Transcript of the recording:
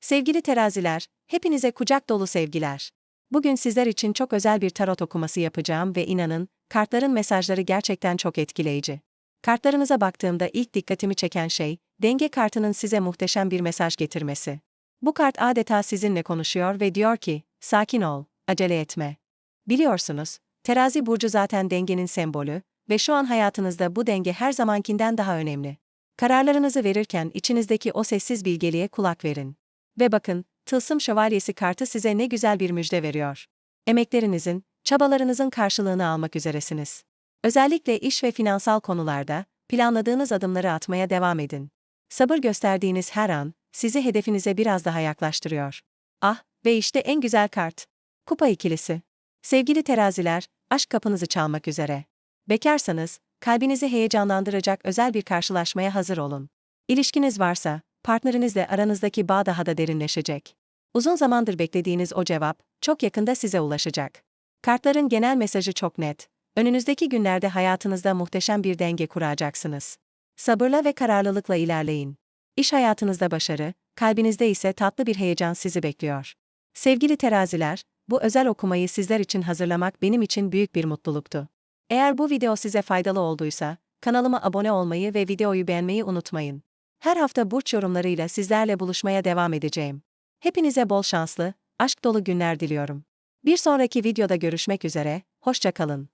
Sevgili teraziler, hepinize kucak dolu sevgiler. Bugün sizler için çok özel bir tarot okuması yapacağım ve inanın, kartların mesajları gerçekten çok etkileyici. Kartlarınıza baktığımda ilk dikkatimi çeken şey, denge kartının size muhteşem bir mesaj getirmesi. Bu kart adeta sizinle konuşuyor ve diyor ki, sakin ol, acele etme. Biliyorsunuz, terazi burcu zaten dengenin sembolü ve şu an hayatınızda bu denge her zamankinden daha önemli. Kararlarınızı verirken içinizdeki o sessiz bilgeliğe kulak verin. Ve bakın, Tılsım Şövalyesi kartı size ne güzel bir müjde veriyor. Emeklerinizin, çabalarınızın karşılığını almak üzeresiniz. Özellikle iş ve finansal konularda, planladığınız adımları atmaya devam edin. Sabır gösterdiğiniz her an, sizi hedefinize biraz daha yaklaştırıyor. Ah, ve işte en güzel kart. Kupa ikilisi. Sevgili teraziler, aşk kapınızı çalmak üzere. Bekarsanız, kalbinizi heyecanlandıracak özel bir karşılaşmaya hazır olun. İlişkiniz varsa, partnerinizle aranızdaki bağ daha da derinleşecek. Uzun zamandır beklediğiniz o cevap, çok yakında size ulaşacak. Kartların genel mesajı çok net. Önünüzdeki günlerde hayatınızda muhteşem bir denge kuracaksınız. Sabırla ve kararlılıkla ilerleyin. İş hayatınızda başarı, kalbinizde ise tatlı bir heyecan sizi bekliyor. Sevgili teraziler, bu özel okumayı sizler için hazırlamak benim için büyük bir mutluluktu. Eğer bu video size faydalı olduysa, kanalıma abone olmayı ve videoyu beğenmeyi unutmayın. Her hafta burç yorumlarıyla sizlerle buluşmaya devam edeceğim. Hepinize bol şanslı, aşk dolu günler diliyorum. Bir sonraki videoda görüşmek üzere, hoşça kalın.